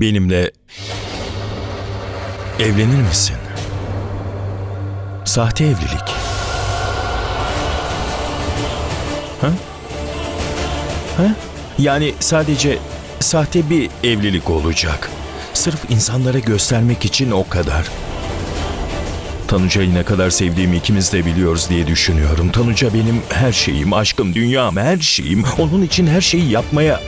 benimle evlenir misin? Sahte evlilik. Ha? Ha? Yani sadece sahte bir evlilik olacak. Sırf insanlara göstermek için o kadar. Tanuca'yı ne kadar sevdiğimi ikimiz de biliyoruz diye düşünüyorum. Tanuca benim her şeyim, aşkım, dünyam, her şeyim. Onun için her şeyi yapmaya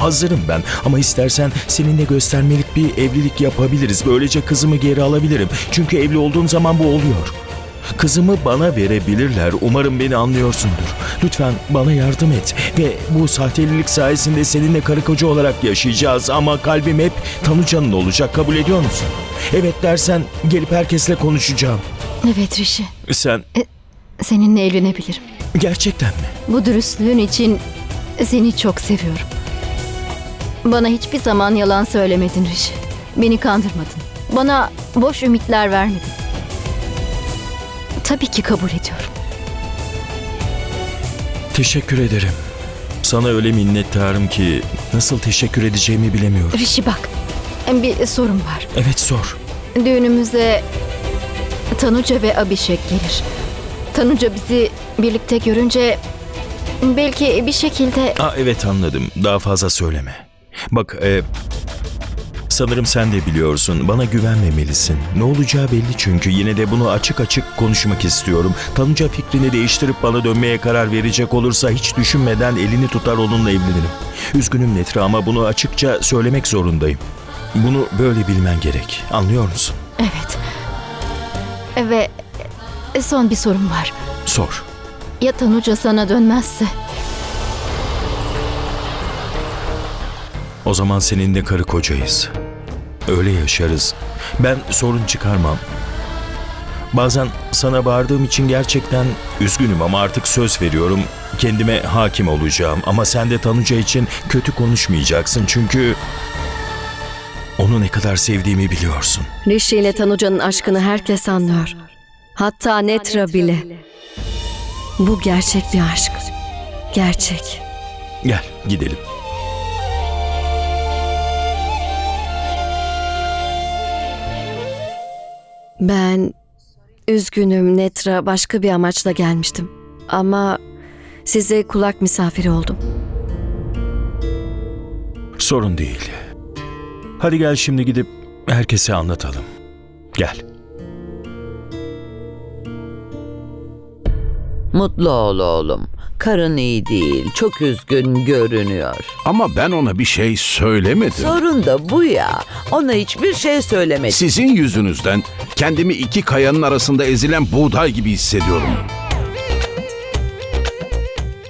hazırım ben. Ama istersen seninle göstermelik bir evlilik yapabiliriz. Böylece kızımı geri alabilirim. Çünkü evli olduğum zaman bu oluyor. Kızımı bana verebilirler. Umarım beni anlıyorsundur. Lütfen bana yardım et. Ve bu sahtelilik sayesinde seninle karı koca olarak yaşayacağız. Ama kalbim hep Tanuca'nın olacak. Kabul ediyor musun? Evet dersen gelip herkesle konuşacağım. Evet Rişi, Sen seninle evlenebilirim. gerçekten mi? Bu dürüstlüğün için seni çok seviyorum. Bana hiçbir zaman yalan söylemedin Rişi. Beni kandırmadın. Bana boş ümitler vermedin. Tabii ki kabul ediyorum. Teşekkür ederim. Sana öyle minnettarım ki nasıl teşekkür edeceğimi bilemiyorum. Rişi bak, bir sorun var. Evet sor. Düğünümüze Tanuca ve Abişek gelir. Tanuca bizi birlikte görünce belki bir şekilde Aa, evet anladım. Daha fazla söyleme. Bak e, sanırım sen de biliyorsun. Bana güvenmemelisin. Ne olacağı belli çünkü. Yine de bunu açık açık konuşmak istiyorum. Tanıca fikrini değiştirip bana dönmeye karar verecek olursa hiç düşünmeden elini tutar onunla evlenirim. Üzgünüm Netra ama bunu açıkça söylemek zorundayım. Bunu böyle bilmen gerek. Anlıyor musun? evet. Ve son bir sorun var. Sor. Ya Tanuca sana dönmezse? O zaman seninle karı kocayız. Öyle yaşarız. Ben sorun çıkarmam. Bazen sana bağırdığım için gerçekten üzgünüm ama artık söz veriyorum. Kendime hakim olacağım ama sen de Tanuca için kötü konuşmayacaksın çünkü onu ne kadar sevdiğimi biliyorsun. Rishi ile Tanuca'nın aşkını herkes anlıyor. Hatta Netra bile. Bu gerçek bir aşk. Gerçek. Gel gidelim. Ben üzgünüm Netra başka bir amaçla gelmiştim. Ama size kulak misafiri oldum. Sorun değil. Hadi gel şimdi gidip herkese anlatalım. Gel. Mutlu ol oğlum. Karın iyi değil, çok üzgün görünüyor. Ama ben ona bir şey söylemedim. Sorun da bu ya. Ona hiçbir şey söylemedi. Sizin yüzünüzden kendimi iki kayanın arasında ezilen buğday gibi hissediyorum.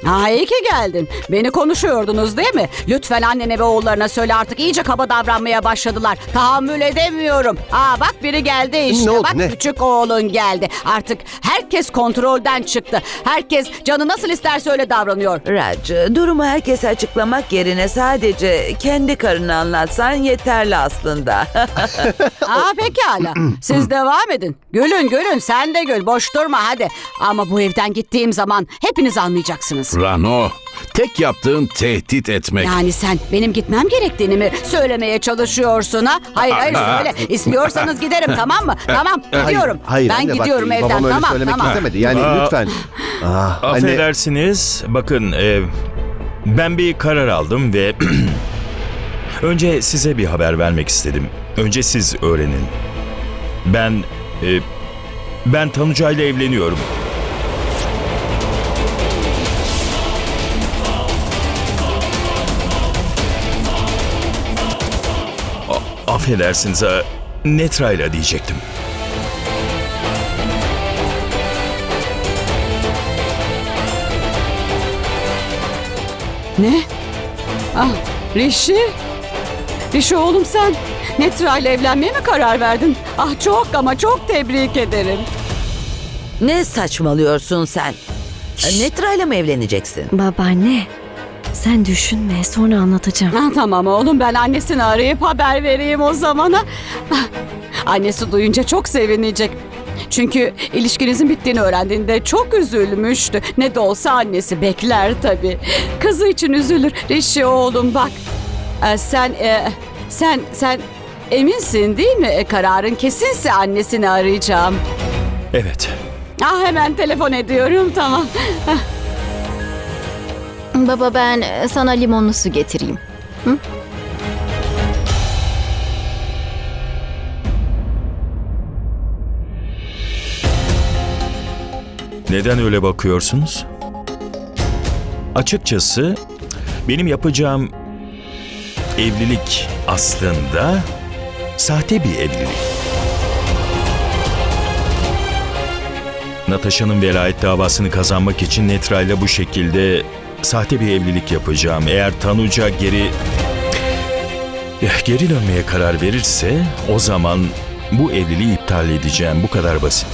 Ha iyi ki geldin. Beni konuşuyordunuz değil mi? Lütfen annene ve oğullarına söyle artık iyice kaba davranmaya başladılar. Tahammül edemiyorum. Aa bak biri geldi işte. Ne oldu, bak ne? küçük oğlun geldi. Artık herkes kontrolden çıktı. Herkes canı nasıl isterse öyle davranıyor. Raj, durumu herkese açıklamak yerine sadece kendi karını anlatsan yeterli aslında. Aa pekala. Siz devam edin. Gülün gülün sen de gül. Boş durma hadi. Ama bu evden gittiğim zaman hepiniz anlayacaksınız. Rano, tek yaptığın tehdit etmek. Yani sen benim gitmem gerektiğini mi söylemeye çalışıyorsun ha? Hayır hayır söyle. İstiyorsanız giderim tamam mı? Tamam gidiyorum. Hayır, ben anne, bak, gidiyorum evden Babam öyle tamam söylemek tamam. istemedi. Yani Aa. lütfen. Ah, anne, Affedersiniz. Bakın e, ben bir karar aldım ve önce size bir haber vermek istedim. Önce siz öğrenin. Ben e, ben Tanuca ile evleniyorum. Affedersiniz. e, Netra ile diyecektim. Ne? Ah Rişi? Rişi oğlum sen Netra ile evlenmeye mi karar verdin? Ah çok ama çok tebrik ederim. ne saçmalıyorsun sen? Netra ile mi evleneceksin? Babaanne, sen düşünme sonra anlatacağım. Ah, tamam oğlum ben annesini arayıp haber vereyim o zamana. Annesi duyunca çok sevinecek. Çünkü ilişkinizin bittiğini öğrendiğinde çok üzülmüştü. Ne de olsa annesi bekler tabii. Kızı için üzülür. Rişi oğlum bak. e, sen e, Sen sen eminsin değil mi? E, kararın kesinse annesini arayacağım. Evet. Ah hemen telefon ediyorum tamam. Baba ben e, sana limonlu su getireyim. Neden öyle bakıyorsunuz? Açıkçası benim yapacağım evlilik aslında sahte bir evlilik. Natasha'nın velayet davasını kazanmak için Netra ile bu şekilde sahte bir evlilik yapacağım. Eğer Tanuca geri Eh, geri dönmeye karar verirse o zaman bu evliliği iptal edeceğim. Bu kadar basit.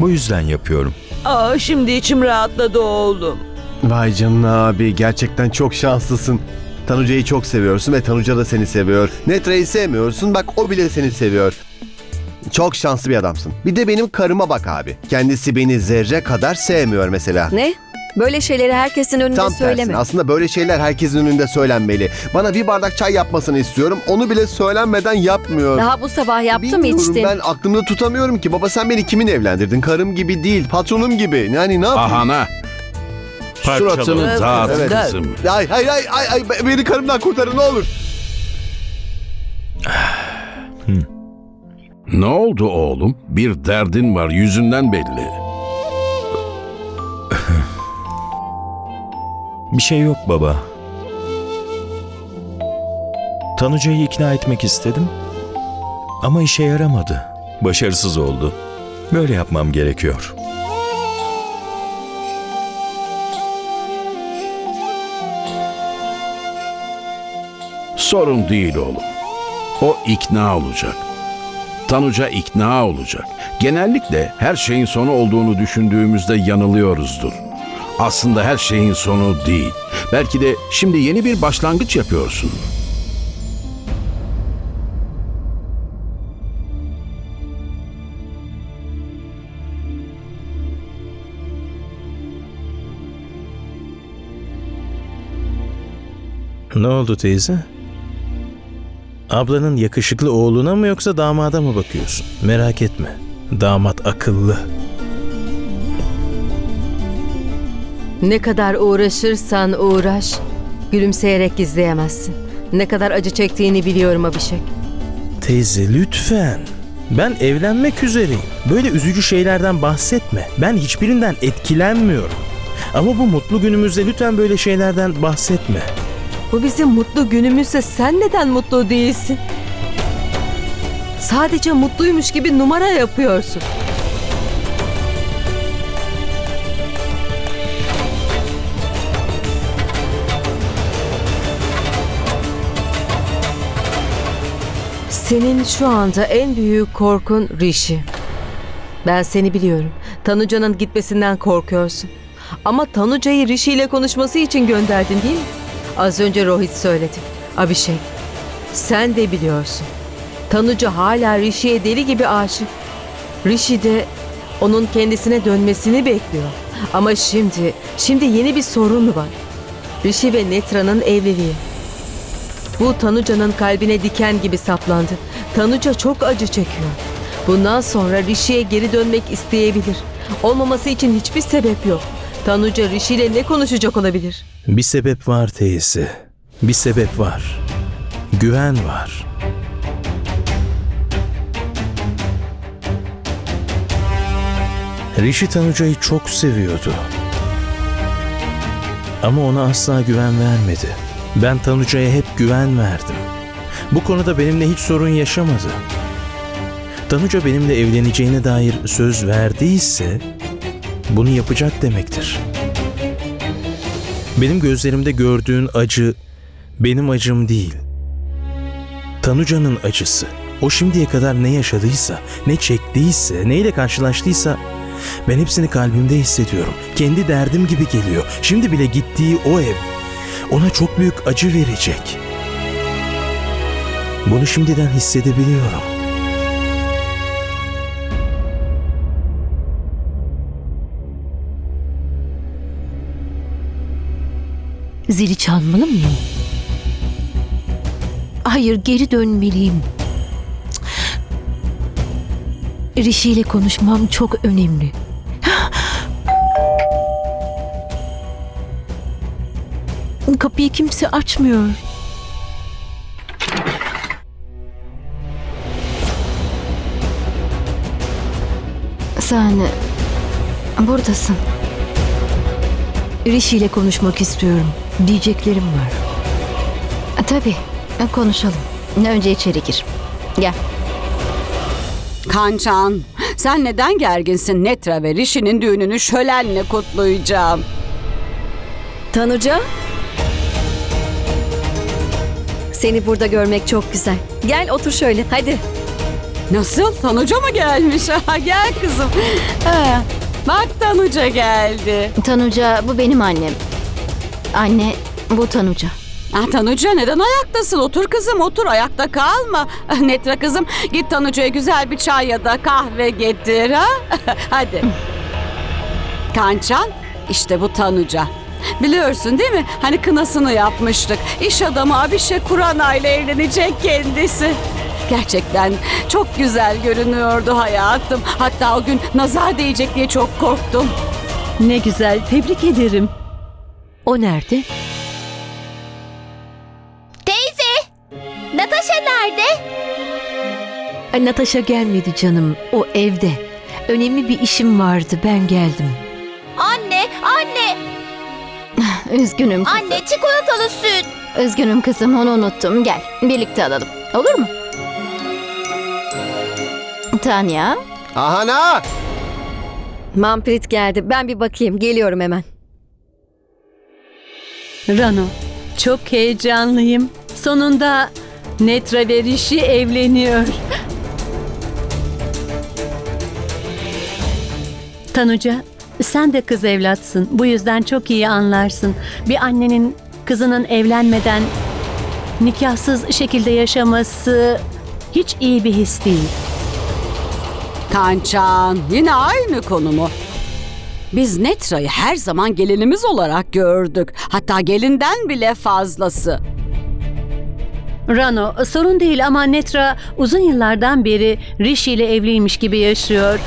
Bu yüzden yapıyorum. Aa, şimdi içim rahatladı oğlum. Vay canına abi gerçekten çok şanslısın. Tanuca'yı çok seviyorsun ve Tanuca da seni seviyor. Netra'yı sevmiyorsun bak o bile seni seviyor. Çok şanslı bir adamsın. Bir de benim karıma bak abi. Kendisi beni zerre kadar sevmiyor mesela. Ne? Böyle şeyleri herkesin önünde Tam söyleme. tersine. Aslında böyle şeyler herkesin önünde söylenmeli. Bana bir bardak çay yapmasını istiyorum. Onu bile söylenmeden yapmıyor. Daha bu sabah yaptım Bilmiyorum, içtim. Ben aklımda tutamıyorum ki. Baba sen beni kimin evlendirdin? Karım gibi değil, patronum gibi. Yani ne yapayım? Ahana. Suratını dağıt Evet. kızım. Ay hayır hayır ay, ay, beni karımdan kurtarın ne olur. Ne oldu oğlum? Bir derdin var yüzünden belli. Bir şey yok baba. Tanuca'yı ikna etmek istedim. Ama işe yaramadı. Başarısız oldu. Böyle yapmam gerekiyor. Sorun değil oğlum. O ikna olacak. Tanuca ikna olacak. Genellikle her şeyin sonu olduğunu düşündüğümüzde yanılıyoruzdur. Aslında her şeyin sonu değil. Belki de şimdi yeni bir başlangıç yapıyorsun. Ne oldu teyze? Ablanın yakışıklı oğluna mı yoksa damada mı bakıyorsun? Merak etme. Damat akıllı. Ne kadar uğraşırsan uğraş, gülümseyerek gizleyemezsin. Ne kadar acı çektiğini biliyorum Abişek. Teyze lütfen. Ben evlenmek üzereyim. Böyle üzücü şeylerden bahsetme. Ben hiçbirinden etkilenmiyorum. Ama bu mutlu günümüzde lütfen böyle şeylerden bahsetme. Bu bizim mutlu günümüzse sen neden mutlu değilsin? Sadece mutluymuş gibi numara yapıyorsun. Senin şu anda en büyük korkun Rishi. Ben seni biliyorum. Tanuca'nın gitmesinden korkuyorsun. Ama Tanuca'yı Rishi ile konuşması için gönderdin değil mi? Az önce Rohit söyledi. Abhishek, sen de biliyorsun. Tanuca hala Rishi'ye deli gibi aşık. Rishi de onun kendisine dönmesini bekliyor. Ama şimdi, şimdi yeni bir sorun var. Rishi ve Netra'nın evliliği. Bu Tanuca'nın kalbine diken gibi saplandı. Tanuca çok acı çekiyor. Bundan sonra Rishi'ye geri dönmek isteyebilir. Olmaması için hiçbir sebep yok. Tanuca Rishi ile ne konuşacak olabilir? Bir sebep var teyze. Bir sebep var. Güven var. Rishi Tanuca'yı çok seviyordu. Ama ona asla güven vermedi. Ben Tanuca'ya hep güven verdim. Bu konuda benimle hiç sorun yaşamadı. Tanuca benimle evleneceğine dair söz verdiyse bunu yapacak demektir. Benim gözlerimde gördüğün acı benim acım değil. Tanuca'nın acısı. O şimdiye kadar ne yaşadıysa, ne çektiyse, neyle karşılaştıysa ben hepsini kalbimde hissediyorum. Kendi derdim gibi geliyor. Şimdi bile gittiği o ev ona çok büyük acı verecek. Bunu şimdiden hissedebiliyorum. Zili çalmalı mıyım? Hayır geri dönmeliyim. Rishi ile konuşmam çok önemli. Kapıyı kimse açmıyor. Sen buradasın. Rishi ile konuşmak istiyorum. Diyeceklerim var. Tabii konuşalım. Önce içeri gir. Gel. Kançan, sen neden gerginsin? Netra ve Rishi'nin düğününü şölenle kutlayacağım. Tanuca? Seni burada görmek çok güzel. Gel otur şöyle hadi. Nasıl? Tanuca mı gelmiş? Ha, Gel kızım. Ha, bak Tanuca geldi. Tanuca bu benim annem. Anne bu Tanuca. Ah Tanuca neden ayaktasın? Otur kızım otur ayakta kalma. Ah, Netra kızım git Tanuca'ya güzel bir çay ya da kahve getir ha. Hadi. Kançan işte bu Tanuca. Biliyorsun değil mi? Hani kınasını yapmıştık. İş adamı Abişe Kurana ile evlenecek kendisi. Gerçekten çok güzel görünüyordu hayatım. Hatta o gün nazar değecek diye çok korktum. Ne güzel, tebrik ederim. O nerede? Natasha nerede? Ay, Natasha gelmedi canım. O evde. Önemli bir işim vardı. Ben geldim. Üzgünüm kızım. anne çikolatalı süt. Üzgünüm kızım onu unuttum. Gel birlikte alalım. Olur mu? Tanya. Ahana! Mamprit geldi. Ben bir bakayım. Geliyorum hemen. Rano, çok heyecanlıyım. Sonunda Netra ve Rishi evleniyor. Tanuca, sen de kız evlatsın. Bu yüzden çok iyi anlarsın. Bir annenin kızının evlenmeden nikahsız şekilde yaşaması hiç iyi bir his değil. Kançan yine aynı konu mu? Biz Netra'yı her zaman gelinimiz olarak gördük. Hatta gelinden bile fazlası. Rano, sorun değil ama Netra uzun yıllardan beri Rishi ile evliymiş gibi yaşıyor.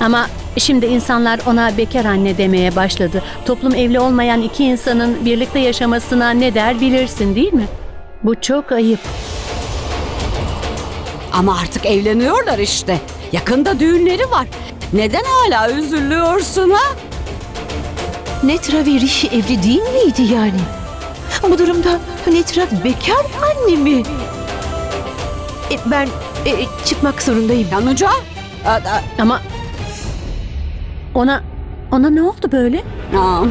Ama şimdi insanlar ona bekar anne demeye başladı. Toplum evli olmayan iki insanın birlikte yaşamasına ne der bilirsin değil mi? Bu çok ayıp. Ama artık evleniyorlar işte. Yakında düğünleri var. Neden hala üzülüyorsun ha? Netra ve Rishi evli değil miydi yani? Bu durumda Netra bekar anne mi? E, ben e, çıkmak zorundayım. Aa, Ama ona ona ne oldu böyle? aa,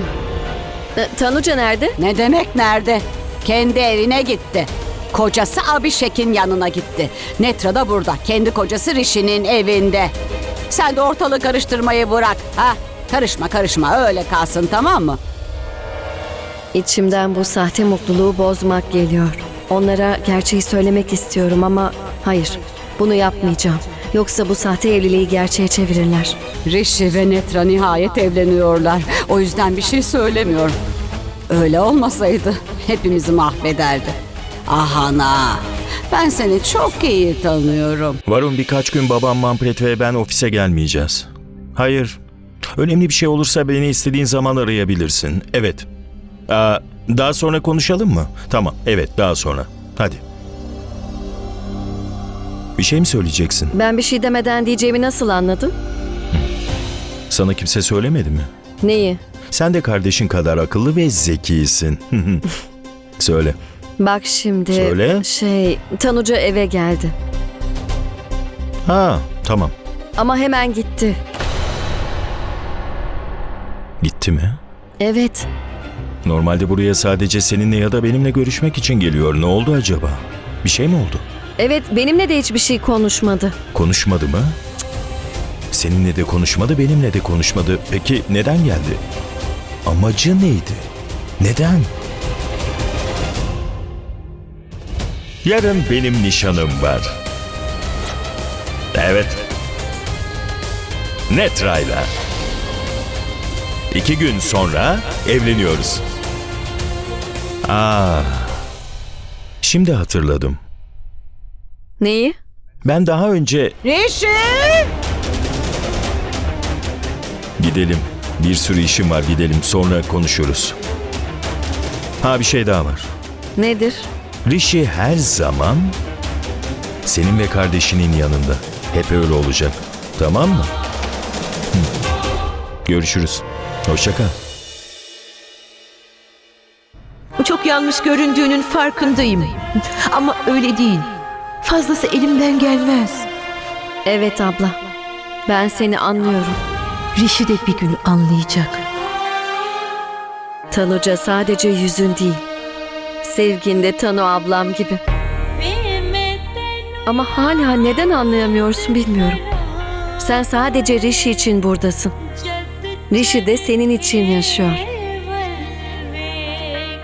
E, Tanuca nerede? ne demek nerede? Kendi evine gitti. Kocası Abişek'in yanına gitti. Netra da burada. Kendi kocası Rishi'nin evinde. Sen de ortalığı karıştırmayı bırak. Ha? Karışma karışma öyle kalsın tamam mı? İçimden bu sahte mutluluğu bozmak geliyor. Onlara gerçeği söylemek istiyorum ama hayır. Bunu yapmayacağım. Yoksa bu sahte evliliği gerçeğe çevirirler. Rishi ve Netra nihayet evleniyorlar. O yüzden bir şey söylemiyorum. Öyle olmasaydı hepimizi mahvederdi. Ahana, ben seni çok iyi tanıyorum. Varun birkaç gün babam Mampret ve ben ofise gelmeyeceğiz. Hayır. Önemli bir şey olursa beni istediğin zaman arayabilirsin. Evet. Aa, daha sonra konuşalım mı? Tamam. Evet daha sonra. Hadi. Bir şey mi söyleyeceksin? Ben bir şey demeden diyeceğimi nasıl anladın? Sana kimse söylemedi mi? Neyi? Sen de kardeşin kadar akıllı ve zekisin. Söyle. Bak şimdi. Söyle. Şey, Tanuca eve geldi. Ha, tamam. Ama hemen gitti. Gitti mi? Evet. Normalde buraya sadece seninle ya da benimle görüşmek için geliyor. Ne oldu acaba? Bir şey mi oldu? Evet, benimle de hiçbir şey konuşmadı. Konuşmadı mı? Seninle de konuşmadı, benimle de konuşmadı. Peki neden geldi? Amacı neydi? Neden? Yarın benim nişanım var. Evet. Netra'yla. İki gün sonra evleniyoruz. Aa, Şimdi hatırladım. Neyi? Ben daha önce Rişi! gidelim. Bir sürü işim var gidelim sonra konuşuruz. Ha bir şey daha var. Nedir? Rishi her zaman senin ve kardeşinin yanında. Hep öyle olacak. Tamam mı? Hı. Görüşürüz. Hoşça kal. Çok yanlış göründüğünün farkındayım. Ama öyle değil. Fazlası elimden gelmez. Evet abla. Ben seni anlıyorum. Rişi de bir gün anlayacak. Tanuca sadece yüzün değil. Sevginde Tanu ablam gibi. Ama hala neden anlayamıyorsun bilmiyorum. Sen sadece Rishi için buradasın. Rishi de senin için yaşıyor.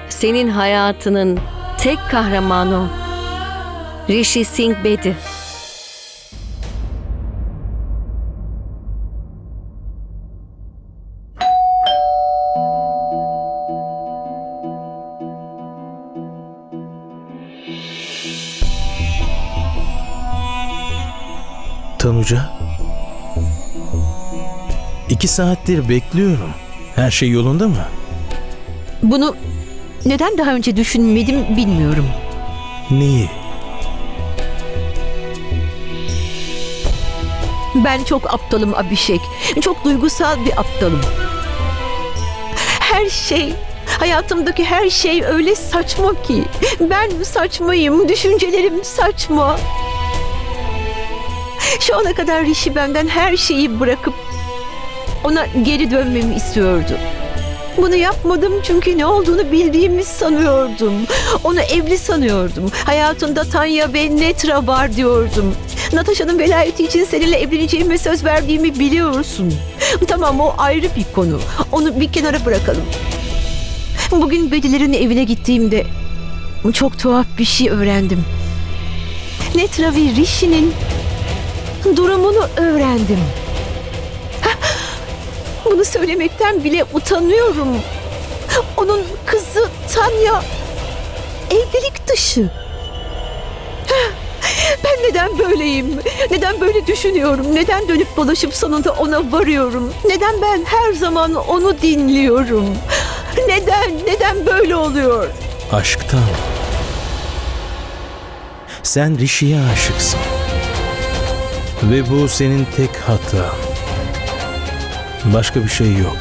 Senin hayatının tek kahramanı o. Rishi Singh Bedi. Tanuca. İki saattir bekliyorum. Her şey yolunda mı? Bunu neden daha önce düşünmedim bilmiyorum. Neyi? Ben çok aptalım Abişek. Çok duygusal bir aptalım. Her şey, hayatımdaki her şey öyle saçma ki. Ben saçmayım, düşüncelerim saçma. Şu ana kadar Rişi benden her şeyi bırakıp ona geri dönmemi istiyordu. Bunu yapmadım çünkü ne olduğunu bildiğimi sanıyordum. Onu evli sanıyordum. Hayatında Tanya ve Netra var diyordum. Natasha'nın velayeti için seninle evleneceğime söz verdiğimi biliyorsun. Tamam o ayrı bir konu. Onu bir kenara bırakalım. Bugün Bediler'in evine gittiğimde çok tuhaf bir şey öğrendim. Netra ve Rishi'nin durumunu öğrendim. Bunu söylemekten bile utanıyorum. Onun kızı Tanya evlilik dışı. Ben neden böyleyim? Neden böyle düşünüyorum? Neden dönüp dolaşıp sonunda ona varıyorum? Neden ben her zaman onu dinliyorum? Neden? Neden böyle oluyor? Aşktan. Sen Rishi'ye aşıksın. Ve bu senin tek hatan. Başka bir şey yok.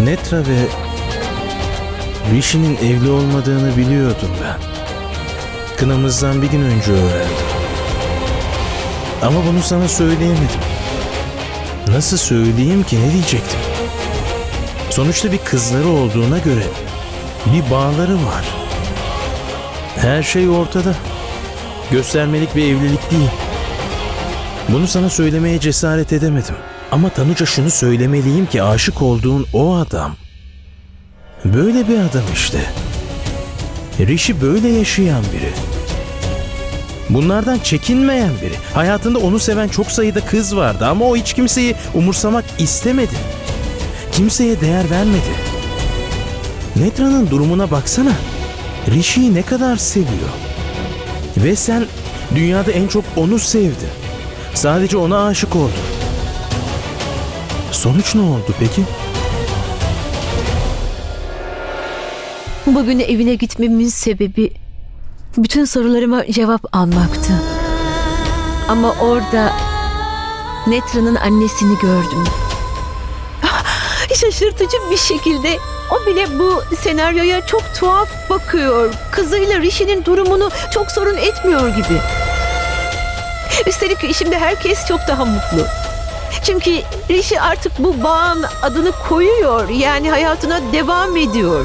Netra ve Rishi'nin evli olmadığını biliyordum ben. Kınamızdan bir gün önce öğrendim. Ama bunu sana söyleyemedim. Nasıl söyleyeyim ki ne diyecektim? Sonuçta bir kızları olduğuna göre bir bağları var. Her şey ortada. Göstermelik bir evlilik değil. Bunu sana söylemeye cesaret edemedim. Ama Tanuca şunu söylemeliyim ki aşık olduğun o adam böyle bir adam işte. Rishi böyle yaşayan biri. Bunlardan çekinmeyen biri. Hayatında onu seven çok sayıda kız vardı ama o hiç kimseyi umursamak istemedi. Kimseye değer vermedi. Netra'nın durumuna baksana. Rishi'yi ne kadar seviyor. Ve sen dünyada en çok onu sevdin. Sadece ona aşık oldun. Sonuç ne oldu peki? Bugün evine gitmemin sebebi bütün sorularıma cevap almaktı. Ama orada Netra'nın annesini gördüm. Şaşırtıcı bir şekilde o bile bu senaryoya çok tuhaf bakıyor. Kızıyla Rishi'nin durumunu çok sorun etmiyor gibi. Üstelik şimdi herkes çok daha mutlu. Çünkü Rishi artık bu bağın adını koyuyor. Yani hayatına devam ediyor.